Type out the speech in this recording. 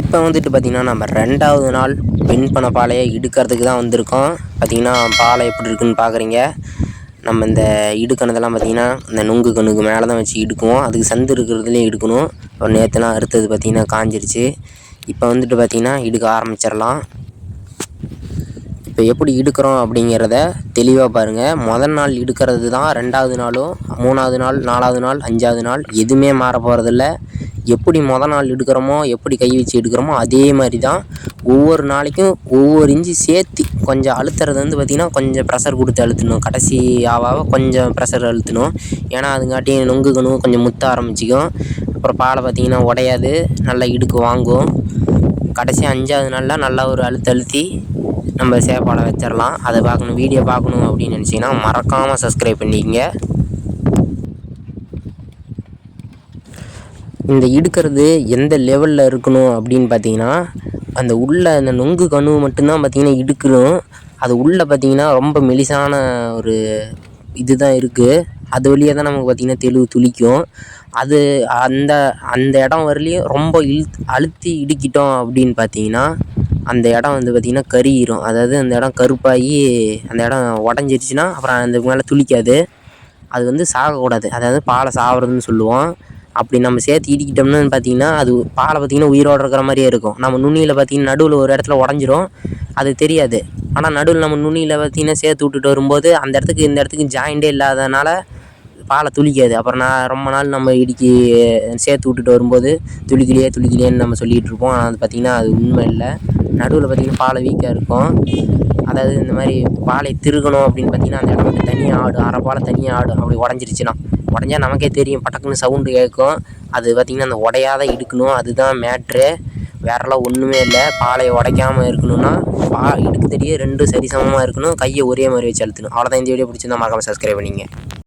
இப்போ வந்துட்டு பார்த்திங்கன்னா நம்ம ரெண்டாவது நாள் வின் பண்ண பாலையை இடுக்கிறதுக்கு தான் வந்திருக்கோம். பார்த்திங்கன்னா பாலை எப்படி இருக்குன்னு பார்க்குறீங்க நம்ம இந்த இடுக்கணதெல்லாம் பார்த்திங்கன்னா இந்த நுங்கு கணுக்கு மேலே தான் வச்சு இடுக்குவோம். அதுக்கு சந்து இருக்கிறதுலையும் இடுக்கணும். ஒரு நேற்றுலாம் அறுத்தது பார்த்திங்கன்னா காஞ்சிருச்சு. இப்போ வந்துட்டு பார்த்திங்கன்னா இடுக்க ஆரம்பிச்சிடலாம். இப்போ எப்படி இடுக்கிறோம் அப்படிங்கிறத தெளிவாக பாருங்கள் முதல் நாள் இடுக்கிறது தான் ரெண்டாவது நாளும் மூணாவது நாள் நாலாவது நாள் அஞ்சாவது நாள் எதுவுமே மாற போகிறதில்ல எப்படி மொதல் நாள் எடுக்கிறோமோ எப்படி கை வச்சு எடுக்கிறோமோ அதே மாதிரி தான் ஒவ்வொரு நாளைக்கும் ஒவ்வொரு இன்ச்சு சேர்த்து கொஞ்சம் அழுத்துறது வந்து பார்த்திங்கன்னா கொஞ்சம் ப்ரெஷர் கொடுத்து அழுத்தணும். கடைசி ஆவாக கொஞ்சம் ப்ரெஷர் அழுத்தணும். ஏன்னா அதுங்காட்டியும் நொங்குக்கணும் கொஞ்சம் முத்த ஆரம்பிச்சிக்கும். அப்புறம் பாலை பார்த்திங்கன்னா உடையாது நல்லா இடுக்கு வாங்கும். கடைசி அஞ்சாவது நாளில் நல்லா ஒரு அழுத்த அழுத்தி நம்ம சேப்பாலை வச்சிடலாம். அதை பார்க்கணும் வீடியோ பார்க்கணும் அப்படின்னு நினச்சிங்கன்னா மறக்காமல் சப்ஸ்கிரைப் பண்ணிக்கங்க. இந்த இடுக்கிறது எந்த லெவலில் இருக்கணும் அப்படின்னு பார்த்தீங்கன்னா அந்த உள்ளே அந்த நொங்கு கணு மட்டும்தான் பார்த்திங்கன்னா இடுக்கணும். அது உள்ளே பார்த்தீங்கன்னா ரொம்ப மெலிசான ஒரு இது தான் இருக்குது அது வழியாக தான் நமக்கு பார்த்திங்கன்னா தெளிவு துளிக்கும். அது அந்த அந்த இடம் வரலையும் ரொம்ப இழு அழுத்தி இடுக்கிட்டோம் அப்படின்னு பார்த்தீங்கன்னா அந்த இடம் வந்து பார்த்திங்கன்னா கருகிரும். அதாவது அந்த இடம் கருப்பாகி அந்த இடம் உடஞ்சிருச்சுன்னா அப்புறம் அந்த மேலே துளிக்காது. அது வந்து சாகக்கூடாது. அதாவது பாலை சாகிறதுன்னு சொல்லுவோம். அப்படி நம்ம சேர்த்து இடிக்கிட்டோம்னு பார்த்தீங்கன்னா அது பாலை பார்த்திங்கன்னா உயிரோடு இருக்கிற மாதிரியே இருக்கும். நம்ம நுனியில் பார்த்திங்கன்னா நடுவில் ஒரு இடத்துல உடஞ்சிரும். அது தெரியாது. ஆனால் நடுவில் நம்ம நுனியில் பார்த்திங்கன்னா சேர்த்து விட்டுட்டு வரும்போது அந்த இடத்துக்கு இந்த இடத்துக்கு ஜாயிண்டே இல்லாதனால பாலை துளிக்காது. அப்புறம் நான் ரொம்ப நாள் நம்ம இடிக்கி சேர்த்து விட்டுட்டு வரும்போது துளிக்கலையே துளிக்கலையேன்னு நம்ம சொல்லிகிட்டு இருப்போம். ஆனால் அது பார்த்திங்கன்னா அது உண்மை இல்லை. நடுவில் பார்த்திங்கன்னா பாலை வீக்காக இருக்கும். அதாவது இந்த மாதிரி பாலை திருகணும் அப்படின்னு பார்த்திங்கன்னா அந்த இடம் தனியாக ஆடும். அரை பாலை தனியாக ஆடும். அப்படி உடஞ்சிருச்சுன்னா. உடஞ்சா நமக்கே தெரியும். பட்டக்குன்னு சவுண்டு கேட்கும். அது பார்த்திங்கன்னா அந்த உடையாத இடுக்கணும். அதுதான் மேட்ரு வேறெல்லாம் ஒன்றுமே இல்லை. பாலை உடைக்காமல் இருக்கணும்னா பா இடுக்கு தெரியே ரெண்டும் சரிசமமாக இருக்கணும். கையை ஒரே மாதிரி வச்சு அழுத்தணும். அவ்வளோதான் இந்த வீடியோ பிடிச்சிருந்தா மறக்காமல் சப்ஸ்கிரைப் பண்ணிங்க.